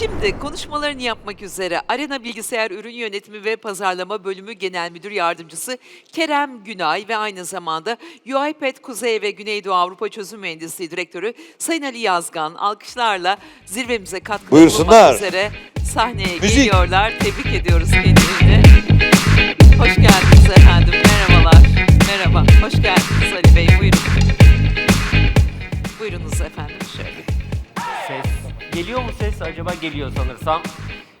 Şimdi konuşmalarını yapmak üzere Arena Bilgisayar Ürün Yönetimi ve Pazarlama Bölümü Genel Müdür Yardımcısı Kerem Günay ve aynı zamanda UiPath Kuzey ve Güneydoğu Avrupa Çözüm Mühendisliği Direktörü Sayın Ali Yazgan alkışlarla zirvemize katkı Buyursunlar. bulunmak üzere sahneye Müzik. geliyorlar. Tebrik ediyoruz kendilerini. Hoş geldiniz efendim. Merhabalar. Merhaba. Hoş geldiniz Ali Bey. Buyurun. Buyurunuz efendim şöyle. Geliyor mu ses? Acaba geliyor sanırsam.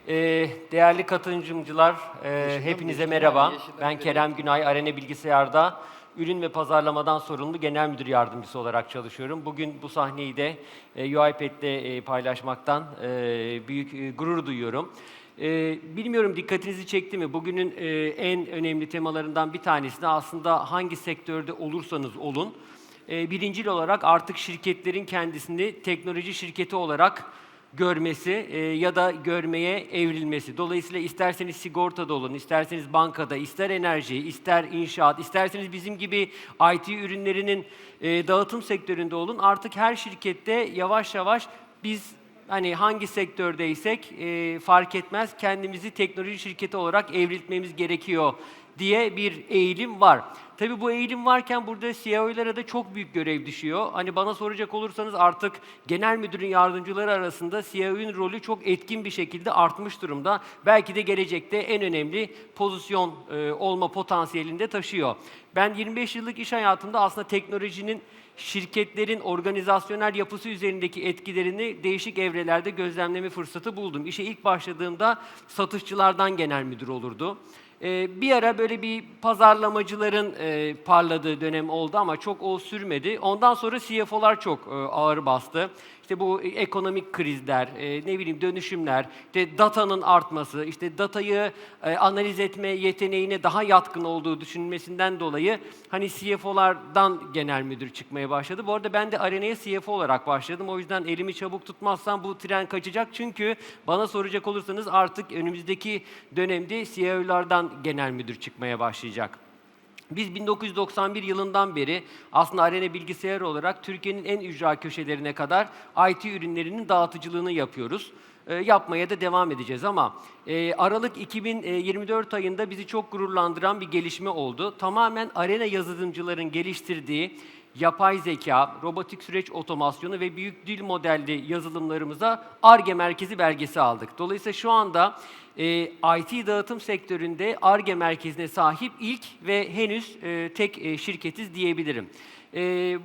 Ee, değerli katılımcılar, e, hepinize merhaba. Ben Kerem Günay, Arena Bilgisayar'da ürün ve pazarlamadan sorumlu genel müdür yardımcısı olarak çalışıyorum. Bugün bu sahneyi de e, UiPath'te e, paylaşmaktan e, büyük e, gurur duyuyorum. E, bilmiyorum dikkatinizi çekti mi? Bugünün e, en önemli temalarından bir tanesi de aslında hangi sektörde olursanız olun, e, birincil olarak artık şirketlerin kendisini teknoloji şirketi olarak görmesi e, ya da görmeye evrilmesi. Dolayısıyla isterseniz sigortada olun, isterseniz bankada, ister enerji, ister inşaat, isterseniz bizim gibi IT ürünlerinin e, dağıtım sektöründe olun. Artık her şirkette yavaş yavaş biz hani hangi sektördeysek e, fark etmez kendimizi teknoloji şirketi olarak evriltmemiz gerekiyor diye bir eğilim var. Tabii bu eğilim varken burada CEO'lara da çok büyük görev düşüyor. Hani bana soracak olursanız artık genel müdürün yardımcıları arasında CEO'nun rolü çok etkin bir şekilde artmış durumda. Belki de gelecekte en önemli pozisyon e, olma potansiyelinde taşıyor. Ben 25 yıllık iş hayatımda aslında teknolojinin şirketlerin organizasyonel yapısı üzerindeki etkilerini değişik evrelerde gözlemleme fırsatı buldum. İşe ilk başladığımda satışçılardan genel müdür olurdu. Ee, bir ara böyle bir pazarlamacıların e, parladığı dönem oldu ama çok o sürmedi. Ondan sonra CFO'lar çok e, ağır bastı. İşte bu ekonomik krizler, e, ne bileyim dönüşümler, işte datanın artması, işte datayı e, analiz etme yeteneğine daha yatkın olduğu düşünülmesinden dolayı hani CFO'lardan genel müdür çıkmaya başladı. Bu arada ben de Arena'ya CFO olarak başladım. O yüzden elimi çabuk tutmazsam bu tren kaçacak. Çünkü bana soracak olursanız artık önümüzdeki dönemde CEO'lardan genel müdür çıkmaya başlayacak. Biz 1991 yılından beri aslında Arena Bilgisayar olarak Türkiye'nin en ücra köşelerine kadar IT ürünlerinin dağıtıcılığını yapıyoruz. E, yapmaya da devam edeceğiz ama e, Aralık 2024 ayında bizi çok gururlandıran bir gelişme oldu. Tamamen Arena yazılımcıların geliştirdiği yapay zeka, robotik süreç otomasyonu ve büyük dil modelli yazılımlarımıza ARGE merkezi belgesi aldık. Dolayısıyla şu anda e, IT dağıtım sektöründe ARGE merkezine sahip ilk ve henüz e, tek e, şirketiz diyebilirim. E,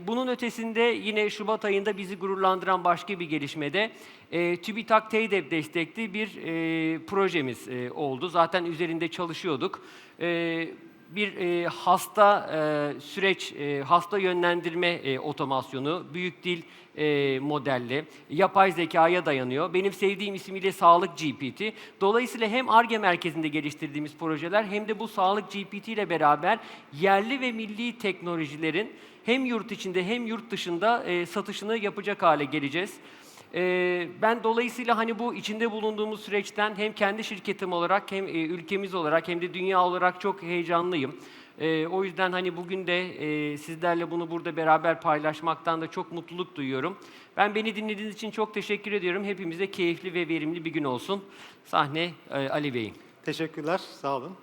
bunun ötesinde yine Şubat ayında bizi gururlandıran başka bir gelişmede e, TÜBİTAK TEYDEP destekli bir e, projemiz e, oldu. Zaten üzerinde çalışıyorduk. E, bir e, hasta e, süreç, e, hasta yönlendirme e, otomasyonu, büyük dil e, modelli, yapay zekaya dayanıyor. Benim sevdiğim ismiyle Sağlık GPT. Dolayısıyla hem ARGE merkezinde geliştirdiğimiz projeler hem de bu Sağlık GPT ile beraber yerli ve milli teknolojilerin hem yurt içinde hem yurt dışında e, satışını yapacak hale geleceğiz. Ben dolayısıyla hani bu içinde bulunduğumuz süreçten hem kendi şirketim olarak hem ülkemiz olarak hem de dünya olarak çok heyecanlıyım. O yüzden hani bugün de sizlerle bunu burada beraber paylaşmaktan da çok mutluluk duyuyorum. Ben beni dinlediğiniz için çok teşekkür ediyorum. Hepimize keyifli ve verimli bir gün olsun. Sahne Ali Bey'in. Teşekkürler, sağ olun.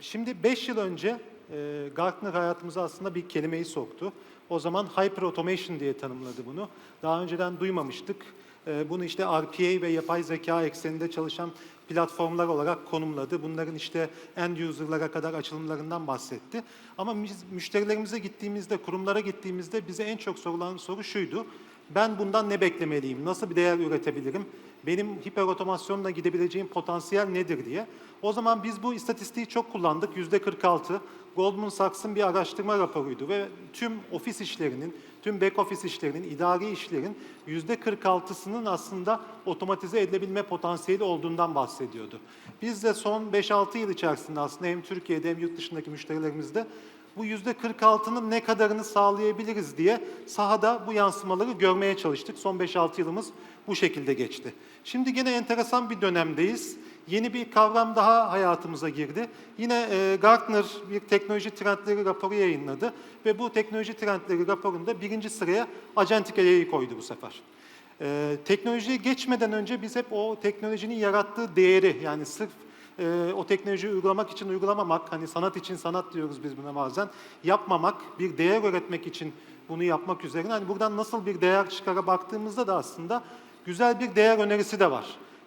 Şimdi 5 yıl önce e, Gartner hayatımıza aslında bir kelimeyi soktu. O zaman Hyper Automation diye tanımladı bunu. Daha önceden duymamıştık. Ee, bunu işte RPA ve yapay zeka ekseninde çalışan platformlar olarak konumladı. Bunların işte end user'lara kadar açılımlarından bahsetti. Ama biz müşterilerimize gittiğimizde, kurumlara gittiğimizde bize en çok sorulan soru şuydu. Ben bundan ne beklemeliyim? Nasıl bir değer üretebilirim? Benim hiper otomasyonla gidebileceğim potansiyel nedir diye. O zaman biz bu istatistiği çok kullandık. Yüzde 46. Goldman Sachs'ın bir araştırma raporuydu ve tüm ofis işlerinin, tüm back office işlerinin, idari işlerin yüzde 46'sının aslında otomatize edilebilme potansiyeli olduğundan bahsediyordu. Biz de son 5-6 yıl içerisinde aslında hem Türkiye'de hem yurt dışındaki müşterilerimizde bu yüzde 46'nın ne kadarını sağlayabiliriz diye sahada bu yansımaları görmeye çalıştık. Son 5-6 yılımız bu şekilde geçti. Şimdi gene enteresan bir dönemdeyiz. Yeni bir kavram daha hayatımıza girdi. Yine e, Gartner bir teknoloji trendleri raporu yayınladı ve bu teknoloji trendleri raporunda birinci sıraya agentic AI'yi koydu bu sefer. Ee, teknolojiye geçmeden önce biz hep o teknolojinin yarattığı değeri yani sırf e, o teknolojiyi uygulamak için uygulamamak, hani sanat için sanat diyoruz biz buna bazen, yapmamak, bir değer üretmek için bunu yapmak üzerine hani buradan nasıl bir değer çıkara baktığımızda da aslında güzel bir değer önerisi de var.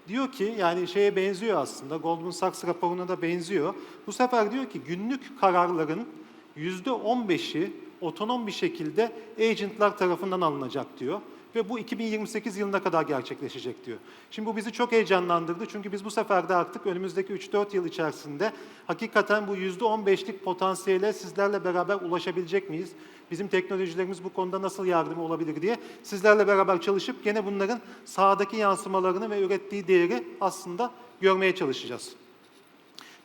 Diyor ki yani şeye benziyor aslında Goldman Sachs raporuna da benziyor. Bu sefer diyor ki günlük kararların yüzde 15'i otonom bir şekilde agentlar tarafından alınacak diyor. Ve bu 2028 yılına kadar gerçekleşecek diyor. Şimdi bu bizi çok heyecanlandırdı çünkü biz bu sefer de artık önümüzdeki 3-4 yıl içerisinde hakikaten bu %15'lik potansiyele sizlerle beraber ulaşabilecek miyiz? Bizim teknolojilerimiz bu konuda nasıl yardım olabilir diye sizlerle beraber çalışıp gene bunların sahadaki yansımalarını ve ürettiği değeri aslında görmeye çalışacağız.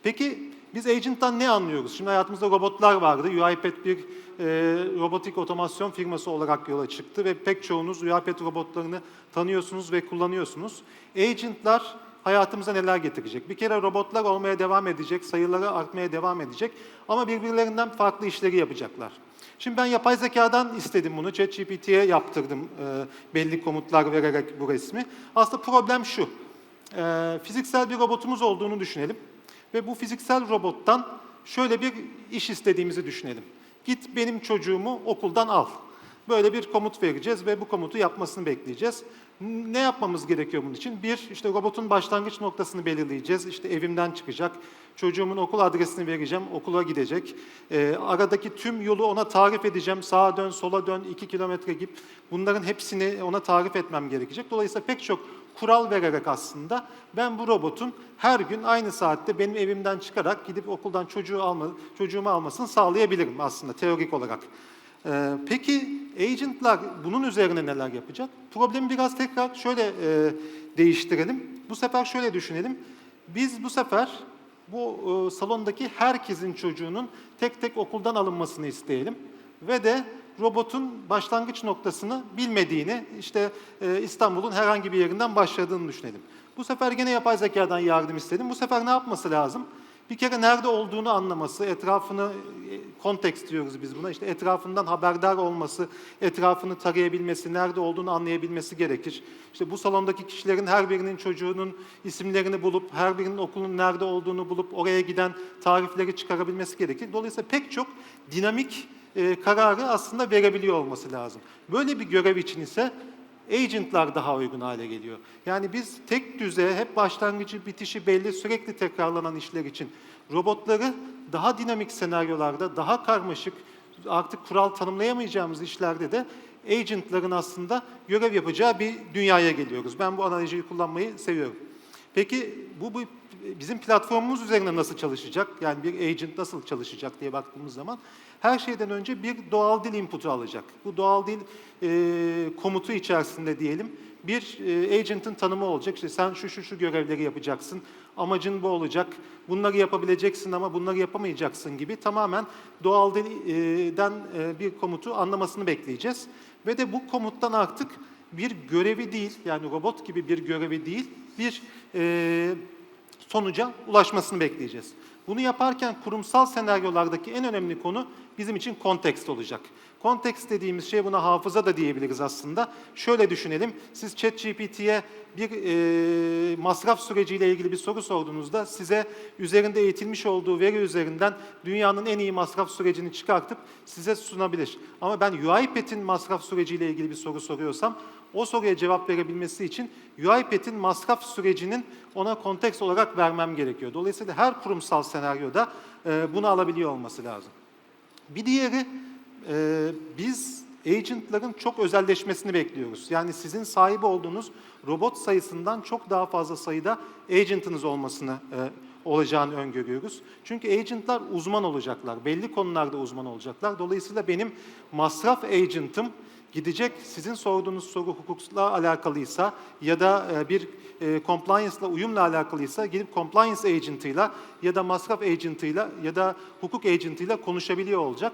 Peki biz agent'tan ne anlıyoruz? Şimdi hayatımızda robotlar vardı. UiPath bir e, robotik otomasyon firması olarak yola çıktı ve pek çoğunuz UiPath robotlarını tanıyorsunuz ve kullanıyorsunuz. Agent'lar hayatımıza neler getirecek? Bir kere robotlar olmaya devam edecek, sayıları artmaya devam edecek ama birbirlerinden farklı işleri yapacaklar. Şimdi ben yapay zekadan istedim bunu. ChatGPT'ye yaptırdım e, belli komutlar vererek bu resmi. Aslında problem şu. E, fiziksel bir robotumuz olduğunu düşünelim. Ve bu fiziksel robottan şöyle bir iş istediğimizi düşünelim. Git benim çocuğumu okuldan al. Böyle bir komut vereceğiz ve bu komutu yapmasını bekleyeceğiz. Ne yapmamız gerekiyor bunun için? Bir, işte robotun başlangıç noktasını belirleyeceğiz. İşte evimden çıkacak, çocuğumun okul adresini vereceğim, okula gidecek. Ee, aradaki tüm yolu ona tarif edeceğim. Sağa dön, sola dön, iki kilometre git. Bunların hepsini ona tarif etmem gerekecek. Dolayısıyla pek çok kural vererek aslında ben bu robotun her gün aynı saatte benim evimden çıkarak gidip okuldan çocuğu alma, çocuğumu almasını sağlayabilirim aslında teorik olarak. Ee, peki agentlar bunun üzerine neler yapacak? Problemi biraz tekrar şöyle e, değiştirelim. Bu sefer şöyle düşünelim. Biz bu sefer bu e, salondaki herkesin çocuğunun tek tek okuldan alınmasını isteyelim ve de robotun başlangıç noktasını bilmediğini, işte e, İstanbul'un herhangi bir yerinden başladığını düşünelim. Bu sefer gene yapay zekadan yardım istedim. Bu sefer ne yapması lazım? Bir kere nerede olduğunu anlaması, etrafını, kontekst diyoruz biz buna, işte etrafından haberdar olması, etrafını tarayabilmesi, nerede olduğunu anlayabilmesi gerekir. İşte bu salondaki kişilerin her birinin çocuğunun isimlerini bulup, her birinin okulun nerede olduğunu bulup oraya giden tarifleri çıkarabilmesi gerekir. Dolayısıyla pek çok dinamik e, kararı aslında verebiliyor olması lazım. Böyle bir görev için ise agentlar daha uygun hale geliyor. Yani biz tek düze, hep başlangıcı, bitişi belli, sürekli tekrarlanan işler için robotları daha dinamik senaryolarda, daha karmaşık, artık kural tanımlayamayacağımız işlerde de agentların aslında görev yapacağı bir dünyaya geliyoruz. Ben bu analojiyi kullanmayı seviyorum. Peki bu, bu bizim platformumuz üzerine nasıl çalışacak? Yani bir agent nasıl çalışacak diye baktığımız zaman her şeyden önce bir doğal dil input'u alacak. Bu doğal dil e, komutu içerisinde diyelim bir e, agent'ın tanımı olacak. İşte sen şu şu şu görevleri yapacaksın. Amacın bu olacak. Bunları yapabileceksin ama bunları yapamayacaksın gibi tamamen doğal dilden e, bir komutu anlamasını bekleyeceğiz. Ve de bu komuttan artık bir görevi değil, yani robot gibi bir görevi değil, bir e, sonuca ulaşmasını bekleyeceğiz. Bunu yaparken kurumsal senaryolardaki en önemli konu bizim için kontekst olacak. Kontekst dediğimiz şey buna hafıza da diyebiliriz aslında. Şöyle düşünelim, siz ChatGPT'ye bir e, masraf süreciyle ilgili bir soru sorduğunuzda size üzerinde eğitilmiş olduğu veri üzerinden dünyanın en iyi masraf sürecini çıkartıp size sunabilir. Ama ben UiPath'in masraf süreciyle ilgili bir soru soruyorsam o soruya cevap verebilmesi için UiPath'in masraf sürecinin ona konteks olarak vermem gerekiyor. Dolayısıyla her kurumsal senaryoda e, bunu alabiliyor olması lazım. Bir diğeri e, biz agentların çok özelleşmesini bekliyoruz. Yani sizin sahip olduğunuz robot sayısından çok daha fazla sayıda agentınız olmasını e, olacağını öngörüyoruz. Çünkü agentlar uzman olacaklar, belli konularda uzman olacaklar. Dolayısıyla benim masraf agentım gidecek sizin sorduğunuz soru hukukla alakalıysa ya da e, bir e, compliance'la uyumla alakalıysa gidip compliance agent'ıyla ya da masraf agent'ıyla ya da hukuk agent'ıyla konuşabiliyor olacak.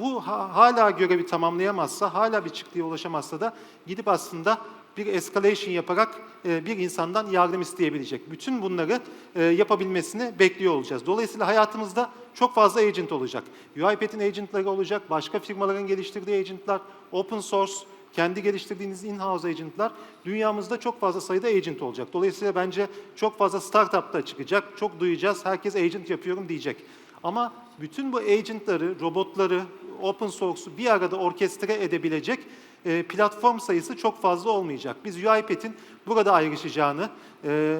Bu ha- hala görevi tamamlayamazsa, hala bir çıktıya ulaşamazsa da gidip aslında bir escalation yaparak e, bir insandan yardım isteyebilecek. Bütün bunları e, yapabilmesini bekliyor olacağız. Dolayısıyla hayatımızda çok fazla agent olacak. UiPath'in agentları olacak, başka firmaların geliştirdiği agentlar, open source kendi geliştirdiğiniz in-house agentlar dünyamızda çok fazla sayıda agent olacak. Dolayısıyla bence çok fazla startup da çıkacak. Çok duyacağız. Herkes agent yapıyorum diyecek. Ama bütün bu agentları, robotları, open source'u bir arada orkestre edebilecek e, platform sayısı çok fazla olmayacak. Biz UiPath'in burada ayrışacağını, e,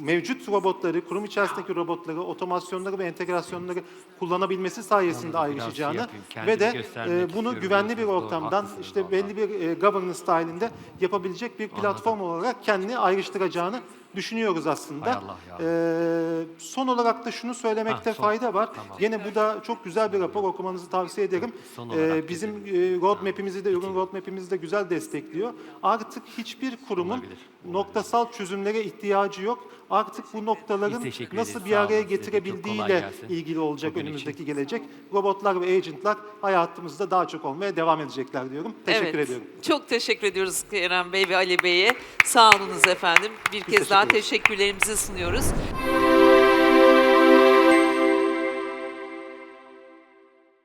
mevcut robotları, kurum içerisindeki robotları, otomasyonları ve entegrasyonları kullanabilmesi sayesinde Anladım, ayrışacağını şey ve de e, bunu güvenli bir. Doğru, ortamdan işte vallahi. belli bir e, governance dahilinde yapabilecek bir platform olarak kendini ayrıştıracağını düşünüyoruz aslında. Hay Allah ya. E, son olarak da şunu söylemekte Ha, son. fayda var. Tamam. Yine bu da çok güzel bir rapor okumanızı tavsiye ederim. Son E, olarak bizim e, roadmap'imizi de, ürün roadmap'imizi de güzel destekliyor. Artık hiçbir kurumun Olabilir, noktasal çözümlere ihtiyacı yok. Artık bu noktaların Biz nasıl bir araya getirebildiğiyle ilgili olacak Bugün önümüzdeki için. gelecek. Robotlar ve agentlar hayatımızda daha çok olmaya devam edecekler diyorum. Teşekkür evet. ediyorum. Çok teşekkür ediyoruz Kerem Bey ve Ali Bey'e. Sağ olunuz efendim. Bir kez daha teşekkür teşekkürlerimizi sunuyoruz.